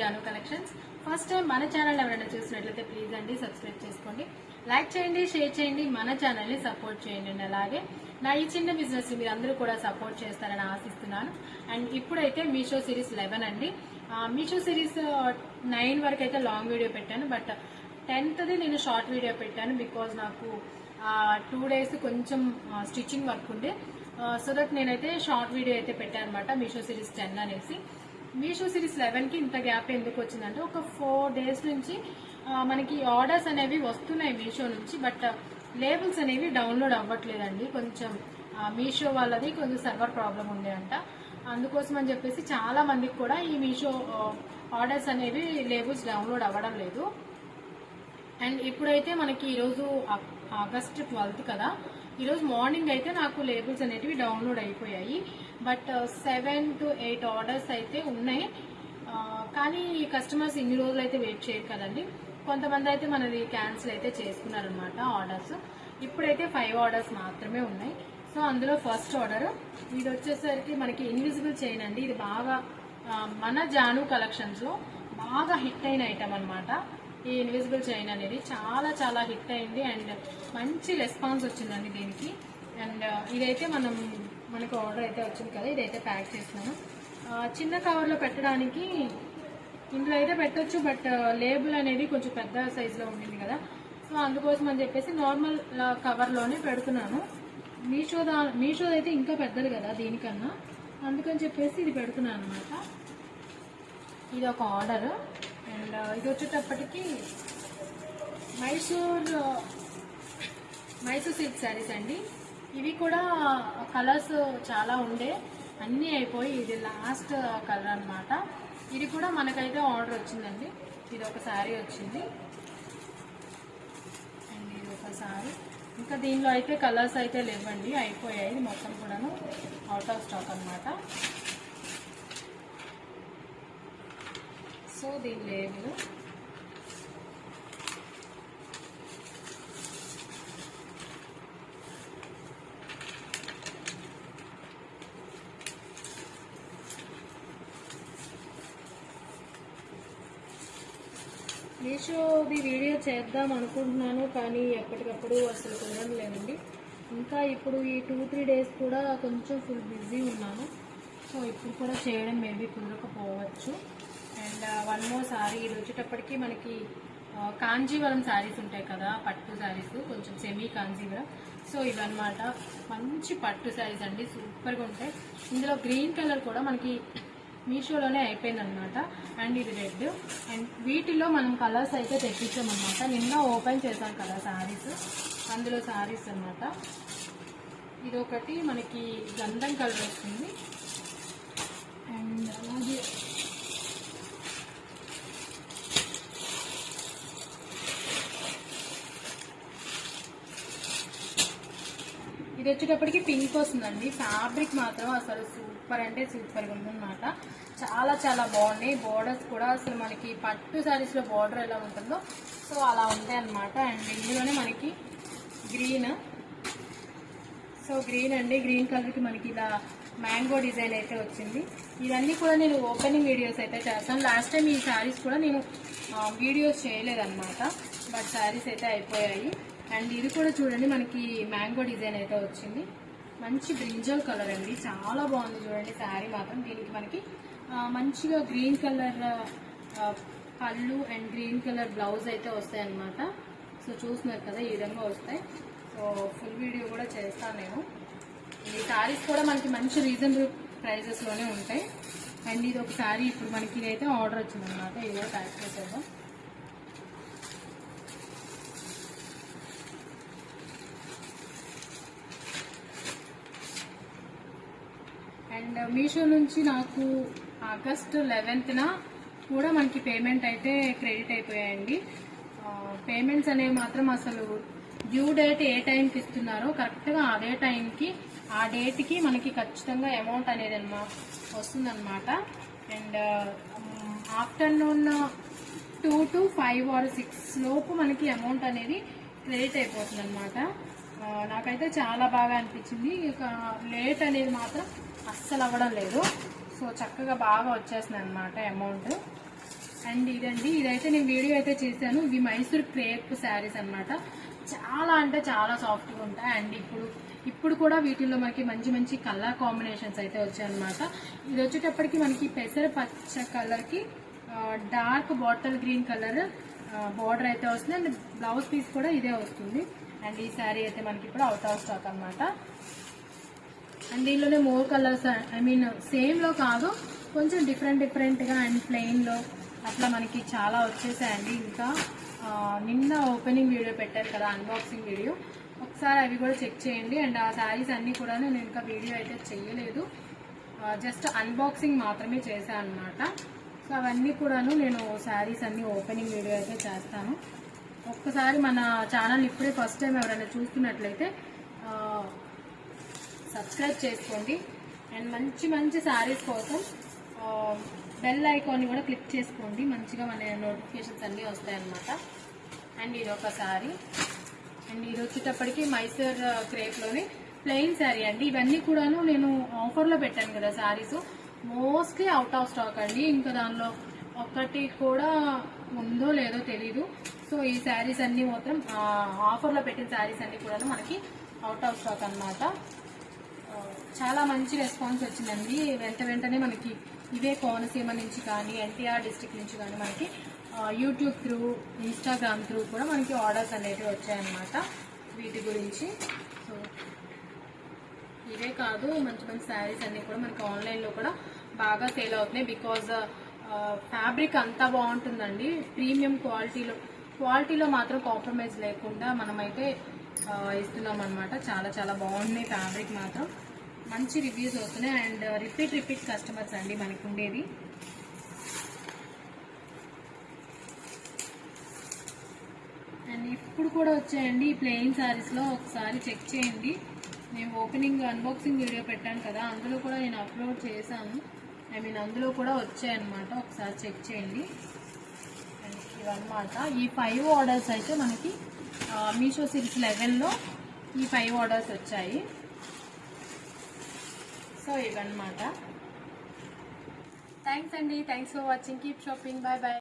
Janu collections first time మన channel ఎవరైనా చూసినట్లయితే ప్లీజ్ అండి సబ్స్క్రైబ్ చేసుకోండి లైక్ చేయండి షేర్ చేయండి మన ఛానల్ని సపోర్ట్ చేయండి అలాగే నా ఈ చిన్న బిజినెస్ మీరు అందరూ కూడా సపోర్ట్ చేస్తారని ఆశిస్తున్నాను అండ్ ఇప్పుడైతే మీషో సిరీస్ లెవెన్ అండి మీషో సిరీస్ నైన్ వరకు అయితే లాంగ్ వీడియో పెట్టాను బట్ టెన్త్ది నేను షార్ట్ వీడియో పెట్టాను బికాజ్ నాకు టూ డేస్ కొంచెం స్టిచ్చింగ్ వర్క్ ఉండే సో దట్ నేనైతే షార్ట్ వీడియో అయితే పెట్టాను అనమాట మీషో సిరీస్ టెన్ అనేసి మీషో సిరీస్ లెవెన్కి ఇంత గ్యాప్ ఎందుకు వచ్చిందంటే ఒక ఫోర్ డేస్ నుంచి మనకి ఆర్డర్స్ అనేవి వస్తున్నాయి మీషో నుంచి బట్ లేబుల్స్ అనేవి డౌన్లోడ్ అవ్వట్లేదండి కొంచెం మీషో వాళ్ళది కొంచెం సర్వర్ ప్రాబ్లం ఉండే అంట అందుకోసం అని చెప్పేసి చాలా మందికి కూడా ఈ మీషో ఆర్డర్స్ అనేవి లేబుల్స్ డౌన్లోడ్ అవ్వడం లేదు అండ్ ఇప్పుడైతే మనకి ఈరోజు ఆగస్ట్ ట్వెల్త్ కదా ఈరోజు మార్నింగ్ అయితే నాకు లేబుల్స్ అనేటివి డౌన్లోడ్ అయిపోయాయి but seven to eight orders అయితే ఉన్నాయి uh, కానీ ఈ కస్టమర్స్ ఇన్ని రోజులు అయితే వెయిట్ చేయరు కదండి కొంతమంది అయితే మనది క్యాన్సిల్ అయితే చేసుకున్నారనమాట ఆర్డర్స్ ఇప్పుడైతే ఫైవ్ ఆర్డర్స్ మాత్రమే ఉన్నాయి సో అందులో ఫస్ట్ ఆర్డర్ ఇది వచ్చేసరికి మనకి ఇన్విజిబుల్ చైన్ అండి ఇది బాగా uh, మన జాను కలెక్షన్స్లో బాగా హిట్ అయిన ఐటమ్ అనమాట ఈ ఇన్విజిబుల్ చైన్ అనేది చాలా చాలా హిట్ అయింది అండ్ మంచి రెస్పాన్స్ వచ్చిందండి దీనికి అండ్ uh, ఇదైతే మనం మనకు ఆర్డర్ అయితే వచ్చింది కదా ఇదైతే ప్యాక్ చేసినాను చిన్న కవర్లో పెట్టడానికి ఇందులో అయితే పెట్టచ్చు బట్ లేబుల్ అనేది కొంచెం పెద్ద సైజులో ఉండింది కదా సో అందుకోసం అని చెప్పేసి నార్మల్ కవర్లోనే పెడుతున్నాను మీషో దా మీషో అయితే ఇంకా పెద్దది కదా దీనికన్నా అందుకని చెప్పేసి ఇది పెడుతున్నాను అనమాట ఇది ఒక ఆర్డర్ అండ్ ఇది వచ్చేటప్పటికి మైసూర్ మైసూర్ సిల్క్ శారీస్ అండి ఇవి కూడా కలర్స్ చాలా ఉండే అన్నీ అయిపోయి ఇది లాస్ట్ కలర్ అనమాట ఇది కూడా మనకైతే ఆర్డర్ వచ్చిందండి ఇది ఒక శారీ వచ్చింది అండ్ ఇది ఒక శారీ ఇంకా దీనిలో అయితే కలర్స్ అయితే లేవండి అయిపోయాయి మొత్తం కూడాను అవుట్ ఆఫ్ స్టాక్ అనమాట సో దీని లేబులు మీషోది వీడియో చేద్దాం అనుకుంటున్నాను కానీ ఎప్పటికప్పుడు అసలు కుదరడం లేదండి ఇంకా ఇప్పుడు ఈ టూ త్రీ డేస్ కూడా కొంచెం ఫుల్ బిజీ ఉన్నాను సో ఇప్పుడు కూడా చేయడం మేబీ కుదరకపోవచ్చు అండ్ వన్ మోర్ సారీ ఇది వచ్చేటప్పటికి మనకి uh, కాంజీవరం శారీస్ ఉంటాయి కదా పట్టు శారీస్ కొంచెం సెమీ కాంజీవరం సో ఇవన్నమాట మంచి పట్టు శారీస్ అండి సూపర్గా ఉంటాయి ఇందులో గ్రీన్ కలర్ కూడా మనకి మీషోలోనే అయిపోయింది అనమాట అండ్ ఇది రెడ్ అండ్ వీటిలో మనం కలర్స్ అయితే తెప్పించామన్నమాట నిన్న ఓపెన్ చేశాం కదా శారీస్ అందులో శారీస్ అనమాట ఇది ఒకటి మనకి గంధం కలర్ వస్తుంది అండ్ అలాగే ఇది వచ్చేటప్పటికి పింక్ వస్తుందండి ఫ్యాబ్రిక్ మాత్రం అసలు సూపర్ అంటే సూపర్గా ఉందన్నమాట చాలా చాలా బాగున్నాయి బార్డర్స్ కూడా అసలు మనకి పట్టు శారీస్లో బార్డర్ ఎలా ఉంటుందో సో అలా ఉంటాయి అనమాట అండ్ ఇందులోనే మనకి గ్రీన్ సో గ్రీన్ అండి గ్రీన్ కలర్కి మనకి ఇలా మ్యాంగో డిజైన్ అయితే వచ్చింది ఇవన్నీ కూడా నేను ఓపెనింగ్ వీడియోస్ అయితే చేస్తాను లాస్ట్ టైం ఈ శారీస్ కూడా నేను వీడియోస్ చేయలేదన్నమాట బట్ శారీస్ అయితే అయిపోయాయి అండ్ ఇది కూడా చూడండి మనకి మ్యాంగో డిజైన్ అయితే వచ్చింది మంచి బ్రింజల్ కలర్ అండి చాలా బాగుంది చూడండి శారీ మాత్రం దీనికి మనకి మంచిగా గ్రీన్ కలర్ పళ్ళు అండ్ గ్రీన్ కలర్ బ్లౌజ్ అయితే వస్తాయి అనమాట సో చూస్తున్నారు కదా ఈ విధంగా వస్తాయి సో ఫుల్ వీడియో కూడా చేస్తాను నేను ఈ శారీస్ కూడా మనకి మంచి రీజనబుల్ ప్రైజెస్లోనే ఉంటాయి అండ్ ఇది ఒక శారీ ఇప్పుడు మనకి అయితే ఆర్డర్ వచ్చిందనమాట ఇది కూడా ప్యాక్ చేసేద్దాం అండ్ మీషో నుంచి నాకు ఆగస్ట్ లెవెన్త్న కూడా మనకి పేమెంట్ అయితే క్రెడిట్ అయిపోయాయండి పేమెంట్స్ అనేవి మాత్రం అసలు డ్యూ డేట్ ఏ టైంకి ఇస్తున్నారో కరెక్ట్గా అదే టైంకి ఆ డేట్కి మనకి ఖచ్చితంగా అమౌంట్ అనేది అనమాట వస్తుందన్నమాట and afternoon two to five or six లోపు మనకి అమౌంట్ అనేది క్రెడిట్ అయిపోతుంది అనమాట నాకైతే చాలా బాగా అనిపించింది ఇక లేట్ అనేది మాత్రం అస్సలు అవ్వడం లేదు సో చక్కగా బాగా వచ్చేసింది అనమాట అమౌంట్ అండ్ ఇదండి ఇదైతే నేను వీడియో అయితే చేశాను ఇవి మైసూర్ క్రేప్ శారీస్ అనమాట చాలా అంటే చాలా సాఫ్ట్గా ఉంటాయి అండ్ ఇప్పుడు ఇప్పుడు కూడా వీటిల్లో మనకి మంచి మంచి కలర్ కాంబినేషన్స్ అయితే వచ్చాయన్నమాట ఇది వచ్చేటప్పటికి మనకి పెసర పచ్చ కలర్కి dark bottle green colour border అయితే వస్తుంది అండ్ బ్లౌజ్ పీస్ కూడా ఇదే వస్తుంది అండ్ ఈ శారీ అయితే మనకి ఇప్పుడు అవుట్ ఆఫ్ స్టాక్ అనమాట అండ్ దీనిలోనే మోర్ కలర్స్ ఐ మీన్ సేమ్లో కాదు కొంచెం డిఫరెంట్ డిఫరెంట్గా అండ్ ప్లెయిన్లో అట్లా మనకి చాలా వచ్చేసాయండి ఇంకా నిన్న ఓపెనింగ్ వీడియో పెట్టారు కదా అన్బాక్సింగ్ వీడియో ఒకసారి అవి కూడా చెక్ చేయండి అండ్ ఆ శారీస్ అన్నీ కూడా నేను ఇంకా వీడియో అయితే చేయలేదు జస్ట్ అన్బాక్సింగ్ మాత్రమే చేశాను అనమాట సో అవన్నీ కూడాను నేను శారీస్ అన్నీ ఓపెనింగ్ వీడియో అయితే చేస్తాను ఒక్కసారి మన ఛానల్ ఇప్పుడే ఫస్ట్ టైం ఎవరైనా చూస్తున్నట్లయితే సబ్స్క్రైబ్ చేసుకోండి అండ్ మంచి మంచి శారీస్ కోసం బెల్ ఐకాన్ని కూడా క్లిక్ చేసుకోండి మంచిగా మన నోటిఫికేషన్స్ అన్నీ వస్తాయన్నమాట అండ్ ఇది ఒక శారీ అండ్ ఇది వచ్చేటప్పటికి మైసూర్ క్రేప్లోనే ప్లెయిన్ శారీ అండి ఇవన్నీ కూడాను నేను ఆఫర్లో పెట్టాను కదా saris mostly out of stock అండి ఇంకా దానిలో ఒక్కటి కూడా ఉందో లేదో తెలీదు సో ఈ శారీస్ అన్నీ మాత్రం ఆఫర్లో పెట్టిన శారీస్ అన్నీ కూడా మనకి అవుట్ ఆఫ్ స్టాక్ అనమాట చాలా మంచి రెస్పాన్స్ వచ్చిందండి వెంట వెంటనే మనకి ఇవే కోనసీమ నుంచి కానీ ఎన్టీఆర్ డిస్టిక్ నుంచి కానీ మనకి యూట్యూబ్ త్రూ ఇన్స్టాగ్రామ్ త్రూ కూడా మనకి ఆర్డర్స్ అనేవి వచ్చాయన్నమాట వీటి గురించి సో ఇవే కాదు మంచి మంచి శారీస్ అన్నీ కూడా మనకి ఆన్లైన్లో కూడా బాగా సేల్ అవుతున్నాయి బికాజ్ ఫ్యాబ్రిక్ అంతా బాగుంటుందండి ప్రీమియం క్వాలిటీలో క్వాలిటీలో మాత్రం కాంప్రమైజ్ లేకుండా మనమైతే ఇస్తున్నాం అనమాట చాలా చాలా బాగున్నాయి ఫ్యాబ్రిక్ మాత్రం మంచి రివ్యూస్ వస్తున్నాయి అండ్ రిపీట్ రిపీట్ కస్టమర్స్ అండి మనకు ఉండేది అండ్ ఇప్పుడు కూడా వచ్చాయండి ఈ ప్లెయిన్ శారీస్లో ఒకసారి చెక్ చేయండి నేను ఓపెనింగ్ అన్బాక్సింగ్ వీడియో పెట్టాను కదా అందులో కూడా నేను అప్లోడ్ చేశాను ఐ మీన్ అందులో కూడా వచ్చాయన్నమాట ఒకసారి చెక్ చేయండి ఇవన్నమాట ఈ ఫైవ్ ఆర్డర్స్ అయితే మనకి మీషో సిరీస్ లెవెన్లో ఈ ఫైవ్ ఆర్డర్స్ వచ్చాయి సో ఇవన్నమాట థ్యాంక్స్ అండి thanks for watching keep shopping bye bye